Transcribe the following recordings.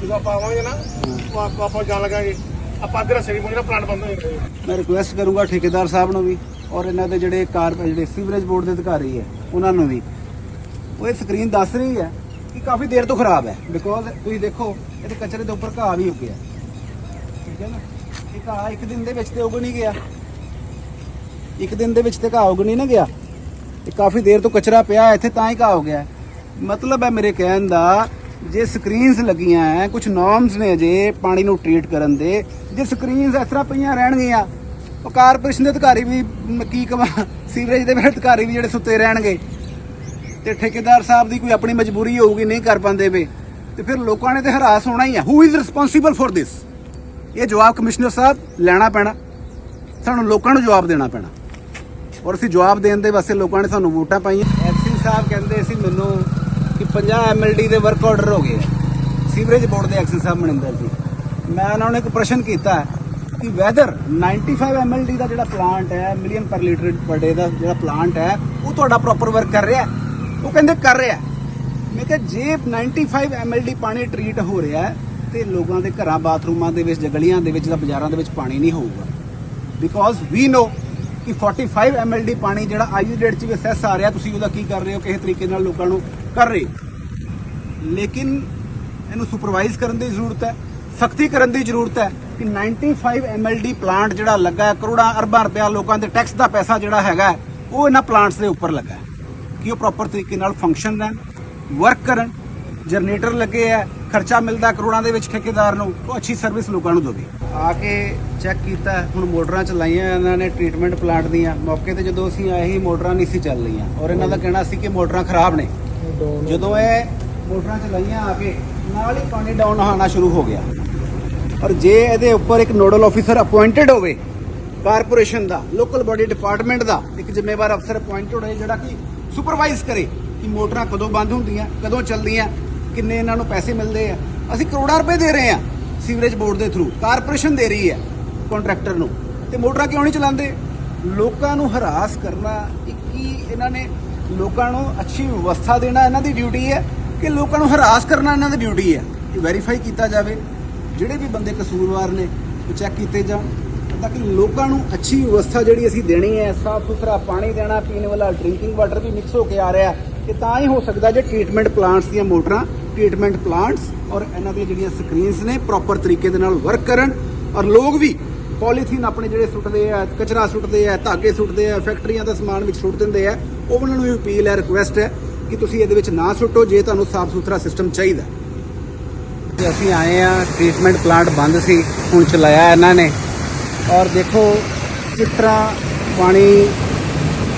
ਜਦੋਂ ਆਪਾਂ ਆਵਾਂਗੇ ਨਾ ਉਹ ਆਪਾਂ ਆਪਾਂ ਜਾਣ ਲਗਾਂਗੇ ਆਪਾਂ ਅੱਧੇ ਰਸਤੇ ਵੀ ਪਹੁੰਚਣਾ ਪਲਾਂਟ ਬੰਦ ਹੋ ਜਾਣਾ ਮੈਂ ਰਿਕੁਐਸਟ ਕਰੂੰਗਾ ਠੇਕੇਦਾਰ ਸਾਹਿਬ ਨੂੰ ਵੀ ਔਰ ਇਹਨਾਂ ਦੇ ਜਿਹੜੇ ਕਾਰ ਜਿਹੜੇ ਸੀਵਰੇਜ ਬੋਰਡ ਦੇ ਅਧਿਕਾਰੀ ਹੈ ਉਹਨਾਂ ਨੂੰ ਵੀ। ਉਹ ਇਹ ਸਕਰੀਨ ਦੱਸ ਰਹੀ ਹੈ ਕਿ ਕਾਫੀ ਦੇਰ ਤੋਂ ਖਰਾਬ ਹੈ ਬਿਕੋਜ਼ ਤੁਸੀਂ ਦੇਖੋ ਇਹਦੇ ਕਚਰੇ ਦੇ ਉੱਪਰ ਘਾਹ ਵੀ ਉੱਗਿਆ ਠੀਕ ਹੈ ਨਾ? ਇਹ ਘਾਹ ਇੱਕ ਦਿਨ ਦੇ ਵਿੱਚ ਤੇ ਉੱਗ ਨਹੀਂ ਗਿਆ। ਇੱਕ ਦਿਨ ਦੇ ਵਿੱਚ ਤੇ ਘਾਹ ਉੱਗ ਨਹੀਂ ਨਾ ਗਿਆ। ਇਹ ਕਾਫੀ ਦੇਰ ਤੋਂ ਕਚਰਾ ਪਿਆ ਇੱਥੇ ਤਾਂ ਹੀ ਘਾਹ ਹੋ ਗਿਆ। ਮਤਲਬ ਹੈ ਮੇਰੇ ਕਹਿਣ ਦਾ ਜੇ ਸਕਰੀਨਸ ਲੱਗੀਆਂ ਹੈ ਕੁਝ ਨਾਰਮਸ ਨੇ ਜੇ ਪਾਣੀ ਨੂੰ ਟ੍ਰੀਟ ਕਰਨ ਦੇ, ਜੇ ਸਕਰੀਨਸ ਇਸ ਤਰ੍ਹਾਂ ਪਈਆਂ ਰਹਿਣਗੀਆਂ, ਉਹ ਕਾਰਪੋਰੇਸ਼ਨ ਦੇ ਅਧਿਕਾਰੀ ਵੀ ਕੀ ਕਵਾਂ, ਸੀਵਰੇਜ ਦੇ ਵੀ ਅਧਿਕਾਰੀ ਵੀ ਜਿਹੜੇ ਸੁੱਤੇ ਰਹਿਣਗੇ। ਤੇ ਠੇਕੇਦਾਰ ਸਾਹਿਬ ਦੀ ਕੋਈ ਆਪਣੀ ਮਜਬੂਰੀ ਹੋਊਗੀ, ਨਹੀਂ ਕਰ ਪਾਉਂਦੇ ਵੇ, ਤੇ ਫਿਰ ਲੋਕਾਂ ਨੇ ਤੇ ਹਰਾਸ ਹੋਣਾ ਹੀ ਆ। Who is responsible for this ਇਹ ਜਵਾਬ ਕਮਿਸ਼ਨਰ ਸਾਹਿਬ ਲੈਣਾ ਪੈਣਾ। ਸਾਨੂੰ ਲੋਕਾਂ ਨੂੰ ਜਵਾਬ ਦੇਣਾ ਪੈਣਾ। ਔਰ ਅਸੀਂ ਜਵਾਬ ਦੇਣ ਦੇ ਵਾਸਤੇ ਲੋਕਾਂ ਨੇ ਸਾਨੂੰ ਵੋਟਾਂ ਪਾਈਆਂ। ਐਕਸਿਸ ਸਾਹਿਬ ਕਹਿੰਦੇ ਸੀ, ਮੈਨੂੰ ਕਿ 50 ਐਮਐਲਡੀ ਦੇ ਵਰਕ ਆਰਡਰ ਹੋ ਗਏ ਆ। ਸੀਵਰੇਜ ਬੋਰਡ ਦੇ ਐਕਸਨ ਸਾਹਿਬ ਮਨਿੰਦਰ ਜੀ। ਮੈਂ ਉਹਨਾਂ ਨੂੰ ਇੱਕ ਪ੍ਰਸ਼ਨ ਕੀਤਾ ਕਿ ਵੈਦਰ 95 ਐਮਐਲਡੀ ਦਾ ਜਿਹੜਾ ਪਲਾਂਟ ਹੈ ਮਿਲੀਅਨ ਪਰ ਲੀਟਰ ਪਰ ਡੇ ਦਾ ਜਿਹੜਾ ਪਲਾਂਟ ਹੈ ਉਹ ਤੁਹਾਡਾ ਪ੍ਰੋਪਰ ਵਰਕ ਕਰ ਰਿਹਾ ਉਹ ਕਹਿੰਦੇ ਕਰ ਰਿਹਾ ਮੈਂ ਕਿਹਾ ਜੇ 95 ਐਮਐਲਡੀ ਪਾਣੀ ਟ੍ਰੀਟ ਹੋ ਰਿਹਾ ਹੈ, ਤੇ ਲੋਕਾਂ ਦੇ ਘਰਾਂ ਬਾਥਰੂਮਾਂ ਦੇ ਵਿੱਚ ਜਾਂ ਗਲੀਆਂ ਦੇ ਵਿੱਚ ਜਾਂ ਬਾਜ਼ਾਰਾਂ ਦੇ ਵਿੱਚ ਪਾਣੀ ਨਹੀਂ ਹੋਊਗਾ। ਬਿਕੋਜ਼ ਵੀ ਨੋ ਕਿ 45 mld ਪਾਣੀ ਜਿਹੜਾ ਅੱਜ ਦੀ ਡੇਟ 'ਚ ਵੀ ਅਸੈਸ ਆ ਰਿਹਾ, ਤੁਸੀਂ ਉਹਦਾ ਕੀ ਕਰ ਰਹੇ ਹੋ, ਕਿਸੇ ਤਰੀਕੇ ਨਾਲ ਲੋਕਾਂ ਨੂੰ ਕਰ ਰਹੇ ਲੇਕਿਨ ਇਹਨੂੰ ਸੁਪਰਵਾਈਜ਼ ਕਰਨ ਦੀ ਜ਼ਰੂਰਤ ਹੈ, ਸਖਤੀ ਕਰਨ ਦੀ ਜ਼ਰੂਰਤ ਹੈ ਕਿ 95 mld ਪਲਾਂਟ ਜਿਹੜਾ ਲੱਗਾ ਹੈ, ਕਰੋੜਾਂ ਅਰਬਾਂ ਰੁਪਇਆ ਲੋਕਾਂ ਦੇ ਟੈਕਸ ਦਾ ਪੈਸਾ ਜਿਹੜਾ ਹੈਗਾ ਉਹ ਇਹਨਾਂ ਪਲਾਂਟਸ ਦੇ ਉੱਪਰ ਲੱਗਾ ਕਿ ਉਹ ਪ੍ਰੋਪਰ ਤਰੀਕੇ ਨਾਲ ਫੰਕਸ਼ਨ ਰਹਿਣ ਵਰਕ ਕਰਨ ਜਨਰੇਟਰ ਲੱਗੇ ਆ ਖਰਚਾ ਮਿਲਦਾ ਕਰੋੜਾਂ ਦੇ ਵਿੱਚ ਠੇਕੇਦਾਰ ਨੂੰ ਉਹ ਅੱਛੀ ਸਰਵਿਸ ਲੋਕਾਂ ਨੂੰ ਦੇਵੇ। ਆ ਕੇ ਚੈੱਕ ਕੀਤਾ ਹੁਣ ਮੋਟਰਾਂ ਚਲਾਈਆਂ ਇਹਨਾਂ ਨੇ ਟ੍ਰੀਟਮੈਂਟ ਪਲਾਂਟ ਦੀਆਂ। ਮੌਕੇ ਤੇ ਜਦੋਂ ਅਸੀਂ ਆਏ ਹੀ ਮੋਟਰਾਂ ਨਹੀਂ ਸੀ ਚੱਲ ਰਹੀਆਂ। ਔਰ ਇਹਨਾਂ ਦਾ ਕਹਿਣਾ ਸੀ ਕਿ ਮੋਟਰਾਂ ਖਰਾਬ ਨੇ। ਜਦੋਂ ਇਹ ਮੋਟਰਾਂ ਚਲਾਈਆਂ ਆ ਕੇ ਨਾਲ ਹੀ ਪਾਣੀ ਡਾਊਨ ਆਉਣਾ ਸ਼ੁਰੂ ਹੋ ਗਿਆ। ਔਰ ਜੇ ਇਹਦੇ ਉੱਪਰ ਇੱਕ ਨੋਡਲ ਆਫੀਸਰ ਅਪਾਇੰਟਡ ਹੋਵੇ ਕਾਰਪੋਰੇਸ਼ਨ ਦਾ ਲੋਕਲ ਬਾਡੀ ਡਿਪਾਰਟਮੈਂਟ ਦਾ ਇੱਕ ਜ਼ਿੰਮੇਵਾਰ ਅਫਸਰ ਅਪਾਇੰਟਡ ਹੋਏ ਜਿਹੜਾ ਕਿ ਸੁਪਰਵਾਈਜ਼ ਕਰੇ ਕਿ ਮੋਟਰਾਂ ਕਦੋਂ ਬੰਦ ਹੁੰਦੀਆਂ ਕਦੋਂ ਚੱਲਦੀਆਂ ਕਿੰਨੇ ਇਹਨਾਂ ਨੂੰ ਪੈਸੇ ਮਿਲਦੇ ਆ। ਅਸੀਂ ਕਰੋੜਾਂ ਰੁਪਏ ਦੇ ਰਹੇ ਆ ਸੀਵਰੇਜ ਬੋਰਡ ਦੇ ਥਰੂ ਕਾਰਪੋਰੇਸ਼ਨ ਦੇ ਰਹੀ ਹੈ ਕੰਟਰੈਕਟਰ ਨੂੰ। ਤੇ ਮੋਟਰਾਂ ਕਿਉਂ ਨਹੀਂ ਚਲਾਉਂਦੇ? ਲੋਕਾਂ ਨੂੰ ਹਰਾਸ ਕਰਨਾ, ਇੱਕ ਇਹਨਾਂ ਨੇ ਲੋਕਾਂ ਨੂੰ ਅੱਛੀ ਵਿਵਸਥਾ ਦੇਣਾ ਇਹਨਾਂ ਦੀ ਡਿਊਟੀ ਹੈ ਕਿ ਲੋਕਾਂ ਨੂੰ ਹਰਾਸ ਕਰਨਾ ਇਹਨਾਂ ਦੀ ਡਿਊਟੀ ਹੈ। ਇਹ ਵੈਰੀਫਾਈ ਕੀਤਾ ਜਾਵੇ। ਜਿਹੜੇ ਵੀ ਬੰਦੇ ਕਸੂਰਵਾਰ ਨੇ, ਉਹ ਚੈੱਕ ਕੀਤੇ ਜਾਣ ਤਾਂ ਕਿ ਲੋਕਾਂ ਨੂੰ ਅੱਛੀ ਵਿਵਸਥਾ ਜਿਹੜੀ ਅਸੀਂ ਦੇਣੀ ਹੈ, ਸਾਫ਼ ਸੁਥਰਾ ਪਾਣੀ ਦੇਣਾ, ਪੀਣ ਵਾਲਾ ਡਰਿੰਕਿੰਗ ਵਾਟਰ ਵੀ ਮਿਕਸ ਹੋ ਕੇ ਆ ਰਿਹਾ ਕਿ ਤਾਂ ਹੀ ਹੋ ਸਕਦਾ ਜੇ ਟ੍ਰੀਟਮੈਂਟ ਪਲਾਂਟਸ ਦੀਆਂ ਮੋਟਰਾਂ ਟ੍ਰੀਟਮੈਂਟ ਪਲਾਂਟਸ ਔਰ ਇਹਨਾਂ ਦੀਆਂ ਜਿਹੜੀਆਂ ਸਕਰੀਨਸ ਨੇ ਪ੍ਰੋਪਰ ਤਰੀਕੇ ਦੇ ਨਾਲ ਵਰਕ ਕਰਨ ਔਰ ਲੋਕ ਵੀ ਪੋਲੀਥੀਨ ਆਪਣੇ ਜਿਹੜੇ ਸੁੱਟਦੇ ਆ, ਕਚਰਾ ਸੁੱਟਦੇ ਆ, ਧਾਗੇ ਸੁੱਟਦੇ ਆ ਫੈਕਟਰੀਆਂ ਦਾ ਸਮਾਨ ਵਿੱਚ ਸੁੱਟ ਦਿੰਦੇ ਆ, ਉਹ ਉਹਨਾਂ ਨੂੰ ਵੀ ਅਪੀਲ ਹੈ ਰਿਕੁਐਸਟ ਹੈ ਕਿ ਤੁਸੀਂ ਇਹਦੇ ਵਿੱਚ ਨਾ ਸੁੱਟੋ ਜੇ ਤੁਹਾਨੂੰ ਸਾਫ਼ ਸੁਥਰਾ ਸਿਸਟਮ ਚਾਹੀਦਾ। ਤੇ ਅਸੀਂ ਆਏ ਆ ਟ੍ਰੀਟਮੈਂਟ ਪਲਾਂਟ ਬੰਦ ਸੀ, ਹੁਣ ਚਲਾਇਆ ਇਹਨਾਂ ਨੇ। ਔਰ ਦੇਖੋ, ਕਿਸ ਤਰ੍ਹਾਂ ਪਾਣੀ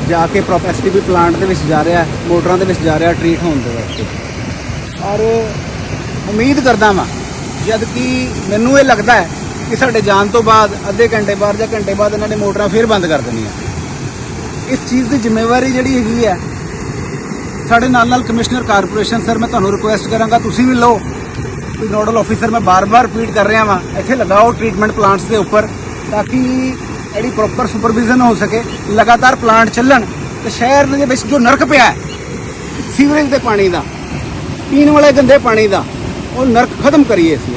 ਜਾ ਕੇ ਪ੍ਰੋਪਰ ਪ੍ਰੋਪੈਸਿਟੀ ਪਲਾਂਟ ਦੇ ਵਿੱਚ ਜਾ ਰਿਹਾ, ਮੋਟਰਾਂ ਦੇ ਵਿੱਚ ਜਾ ਰਿਹਾ ਟ੍ਰੀਟ ਹੋਣ ਦੇ ਵਾਸਤੇ। ਔਰ ਉਮੀਦ ਕਰਦਾ ਵਾਂ, ਜਦ ਕਿ ਮੈਨੂੰ ਇਹ ਲੱਗਦਾ ਹੈ ਕਿ ਸਾਡੇ ਜਾਣ ਤੋਂ ਬਾਅਦ ਅੱਧੇ ਘੰਟੇ ਬਾਅਦ ਜਾਂ ਘੰਟੇ ਬਾਅਦ ਇਹਨਾਂ ਨੇ ਮੋਟਰਾਂ ਫੇਰ ਬੰਦ ਕਰ ਦੇਣੀਆਂ। ਇਸ ਚੀਜ਼ ਦੀ ਜ਼ਿੰਮੇਵਾਰੀ ਜਿਹੜੀ ਹੈਗੀ ਹੈ, ਸਾਡੇ ਨਾਲ ਨਾਲ ਕਮਿਸ਼ਨਰ ਕਾਰਪੋਰੇਸ਼ਨ ਸਰ, ਮੈਂ ਤੁਹਾਨੂੰ ਰਿਕੁਐਸਟ ਕਰਾਂਗਾ, ਤੁਸੀਂ ਵੀ ਲਓ। ਕੋਈ ਨੋਡਲ ਆਫੀਸਰ ਮੈਂ ਬਾਰ-ਬਾਰ ਰਿਪੀਟ ਕਰ ਰਿਹਾ ਵਾਂ, ਇੱਥੇ ਲਗਾਓ ਟ੍ਰੀਟਮੈਂਟ ਪਲਾਂਟਸ ਦੇ ਉੱਪਰ, ਤਾਂ ਕਿ ਜਿਹੜੀ ਪ੍ਰੋਪਰ ਸੁਪਰਵਿਜ਼ਨ ਹੋ ਸਕੇ, ਲਗਾਤਾਰ ਪਲਾਂਟ ਚੱਲਣ, ਤੇ ਸ਼ਹਿਰ ਦੇ ਵਿੱਚ ਜੋ ਨਰਕ ਪਿਆ ਹੈ ਸੀਵਰੇਜ ਦੇ ਪਾਣੀ ਦਾ ਪੀਣ ਵਾਲੇ ਗੰਦੇ ਪਾਣੀ ਦਾ ਉਹ ਨਰਕ ਖਤਮ ਕਰੀਏ ਅਸੀਂ।